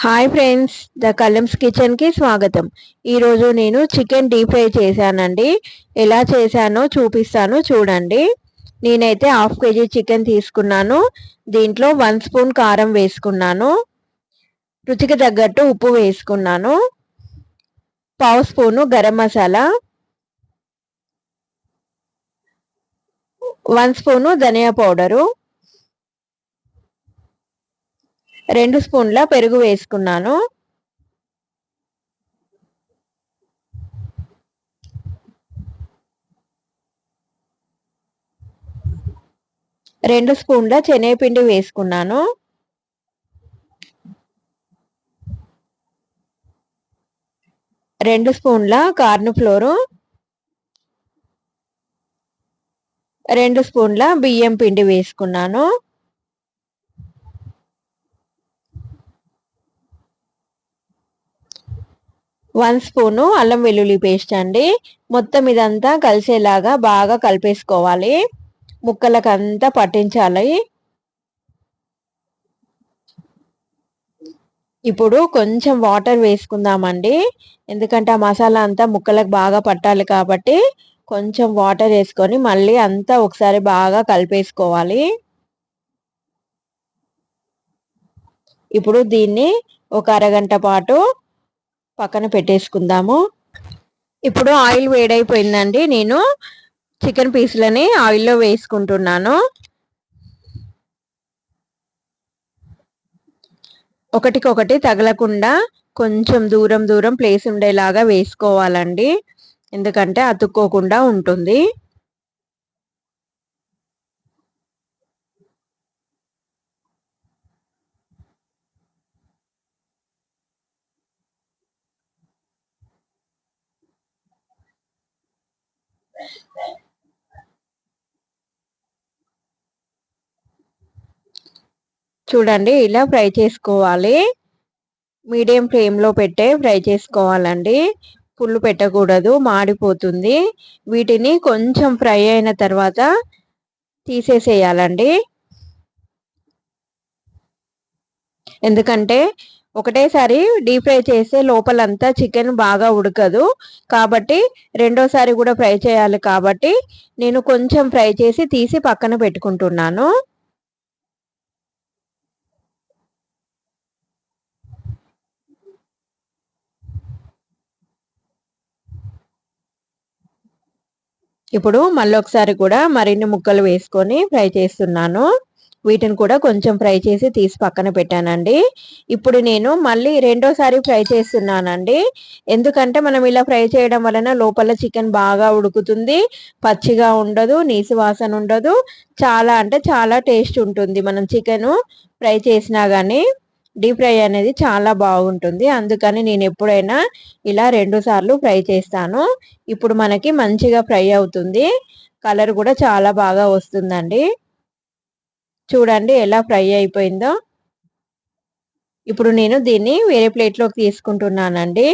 Hi friends the కలమ్స్ కిచెన్కి స్వాగతం. ఈరోజు నేను చికెన్ డీప్ ఫ్రై చేశానండి. ఎలా చేశానో చూపిస్తాను చూడండి. నేనైతే హాఫ్ కేజీ చికెన్ తీసుకున్నాను. దీంట్లో వన్ స్పూన్ కారం వేసుకున్నాను. రుచికి తగ్గట్టు ఉప్పు వేసుకున్నాను. పావు spoon garam masala. One spoon ధనియా పౌడరు. రెండు స్పూన్ల పెరుగు వేసుకున్నాను. రెండు స్పూన్ల శనగపిండి వేసుకున్నాను. రెండు స్పూన్ల కార్న్ ఫ్లోరు రెండు స్పూన్ల బియ్యం పిండి వేసుకున్నాను. వన్ స్పూను అల్లం వెల్లుల్లి పేస్ట్ అండి. మొత్తం ఇదంతా కలిసేలాగా బాగా కలిపేసుకోవాలి. ముక్కలకంతా పట్టించాలి. ఇప్పుడు కొంచెం వాటర్ వేసుకుందామండి. ఎందుకంటే ఆ మసాలా అంతా ముక్కలకు బాగా పట్టాలి కాబట్టి కొంచెం వాటర్ వేసుకొని మళ్ళీ అంతా ఒకసారి బాగా కలిపేసుకోవాలి. ఇప్పుడు దీన్ని ఒక అరగంట పాటు పక్కన పెట్టేసుకుందాము. ఇప్పుడు ఆయిల్ వేడైపోయిందండి. నేను చికెన్ పీసులని ఆయిల్లో వేసుకుంటున్నాను. ఒకటికొకటి తగలకుండా కొంచెం దూరం దూరం ప్లేస్ ఉండేలాగా వేసుకోవాలండి. ఎందుకంటే అతుక్కోకుండా ఉంటుంది. చూడండి ఇలా ఫ్రై చేసుకోవాలి. మీడియం ఫ్లేమ్లో పెట్టే ఫ్రై చేసుకోవాలండి. పుల్లు పెట్టకూడదు మాడిపోతుంది. వీటిని కొంచెం ఫ్రై అయిన తర్వాత తీసేసేయాలండి. ఎందుకంటే ఒకటేసారి డీప్ ఫ్రై చేస్తే లోపలంతా చికెన్ బాగా ఉడకదు. కాబట్టి రెండోసారి కూడా ఫ్రై చేయాలి కాబట్టి నేను కొంచెం ఫ్రై చేసి తీసి పక్కన పెట్టుకుంటున్నాను. ఇప్పుడు మళ్ళీ ఒకసారి కూడా మరిన్ని ముక్కలు వేసుకొని ఫ్రై చేస్తున్నాను. వీటిని కూడా కొంచెం ఫ్రై చేసి తీసి పక్కన పెట్టానండి. ఇప్పుడు నేను మళ్ళీ రెండోసారి ఫ్రై చేస్తున్నానండి. ఎందుకంటే మనం ఇలా ఫ్రై చేయడం వలన లోపల చికెన్ బాగా ఉడుకుతుంది పచ్చిగా ఉండదు నీసు వాసన ఉండదు. చాలా అంటే చాలా టేస్ట్ ఉంటుంది మనం చికెన్ ఫ్రై చేసినా కానీ డీప్ ఫ్రై అనేది చాలా బాగుంటుంది. అందుకని నేను ఎప్పుడైనా ఇలా రెండు సార్లు ఫ్రై చేస్తాను. ఇప్పుడు మనకి మంచిగా ఫ్రై అవుతుంది. కలర్ కూడా చాలా బాగా వస్తుందండి. చూడండి ఎలా ఫ్రై అయిపోయిందో. ఇప్పుడు నేను దీన్ని వేరే ప్లేట్లోకి తీసుకుంటున్నానండి.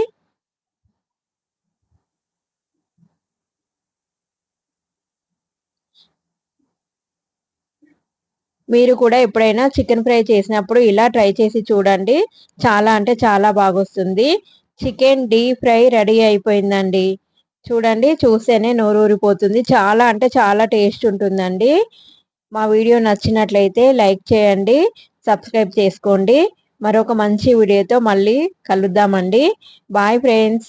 మీరు కూడా ఎప్పుడైనా చికెన్ ఫ్రై చేసినప్పుడు ఇలా ట్రై చేసి చూడండి. చాలా అంటే చాలా బాగొస్తుంది. చికెన్ డీప్ ఫ్రై రెడీ అయిపోయిందండి. చూడండి చూస్తేనే నోరూరిపోతుంది. చాలా అంటే చాలా టేస్ట్ ఉంటుందండి. మా వీడియో నచ్చినట్లయితే లైక్ చేయండి సబ్స్క్రైబ్ చేసుకోండి. మరొక మంచి వీడియోతో మళ్ళీ కలుద్దామండి. Bye friends.